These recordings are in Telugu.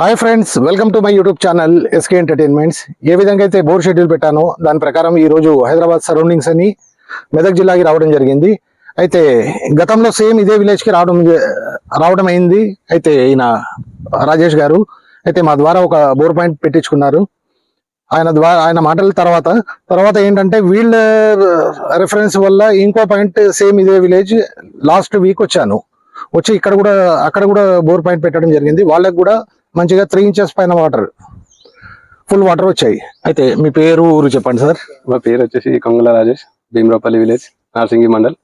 Hi friends welcome to my YouTube channel SK entertainments ఏ విధంగా అయితే బోర్ షెడ్యూల్ పెట్టానో దాని ప్రకారం ఈరోజు హైదరాబాద్ సరౌండింగ్స్ అని మెదక్ జిల్లాకి రావడం జరిగింది. అయితే గతంలో సేమ్ ఇదే విలేజ్కి రావడం జ- రావడం అయింది. అయితే ఈయన రాజేష్ గారు అయితే మా ద్వారా ఒక బోర్ పాయింట్ పెట్టించుకున్నారు. ఆయన ద్వారా ఆయన మాటల తర్వాత తర్వాత ఏంటంటే వీళ్ళ రెఫరెన్స్ వల్ల ఇంకో పాయింట్ సేమ్ ఇదే విలేజ్ లాస్ట్ వీక్ వచ్చాను. వచ్చి ఇక్కడ కూడా అక్కడ కూడా బోర్ పాయింట్ పెట్టడం జరిగింది. వాళ్ళకి కూడా మంచిగా త్రీ ఇంచెస్ పైన వాటర్ ఫుల్ వాటర్ వచ్చాయి. అయితే మీ పేరు ఊరు చెప్పండి సార్. మా పేరు వచ్చేసి Kongala Rajesh Bhimarapalli village Narsingi mandal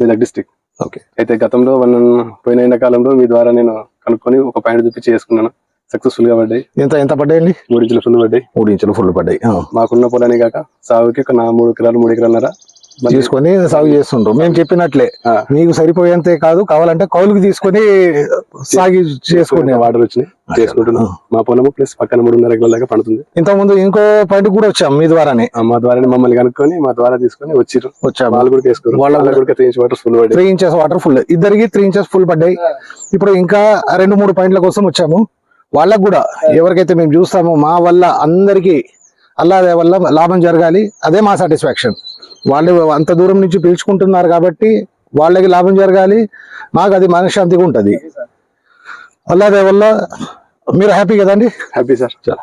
Medak district okay. అయితే గతంలో వన్ పోయిన ఎండాకాలంలో మీ ద్వారా నేను కనుక్కొని ఒక పాయింట్ చూపించి చేసుకున్నాను. సక్సెస్ఫుల్గా పడ్డాయి. ఎంత ఎంత పడ్డాయండి? మూడు ఇంచులు ఫుల్ పడ్డాయి. మూడు ఇంచులు ఫుల్ పడ్డాయి. మాకున్న పొలాన్ని కాక సాగుకి ఒక నా మూడు ఎకరాలు మూడు ఎకరాలన్నర తీసుకొని సాగు చేస్తుండ్రు. మేము చెప్పినట్లే. మీకు సరిపోయేంతే కాదు కావాలంటే కౌలుకి తీసుకొని సాగి చేసుకునే వాటర్ వచ్చినాయి. చేసుకుంటున్నాం. మా పొలము ప్లస్ పక్కన మూడున్నర ఎకరాల దాకా పండుతుంది. ఇంతకుముందు ఇంకో పాయింట్ కూడా వచ్చాం మీ ద్వారానే. మా ద్వారానే మమ్మల్ని కనుక్కొని మా ద్వారా తీసుకొని వచ్చిర్రు. వచ్చాము. వాళ్ళు కూడా చేసుకున్నారు వాళ్ళ కూడా త్రీ ఇంచ్ వాటర్ ఫుల్ పడ్డాయి. త్రీ ఇంచెస్ వాటర్ ఫుల్ ఇద్దరికి త్రీ ఇంచెస్ ఫుల్ పడ్డాయి. ఇప్పుడు ఇంకా రెండు మూడు పాయింట్ల కోసం వచ్చాము. వాళ్ళకు కూడా ఎవరికైతే మేము చూస్తామో మా వల్ల అందరికీ అల్లాదే వల్ల లాభం జరగాలి. అదే మా సాటిస్ఫాక్షన్ వాళ్ళు అంత దూరం నుంచి పిలుచుకుంటున్నారు కాబట్టి వాళ్ళకి లాభం జరగాలి. మాకు అది మనశ్శాంతిగా ఉంటుంది. అల్లాదే వల్ల మీరు హ్యాపీ కదండి? హ్యాపీ సార్ చాలా.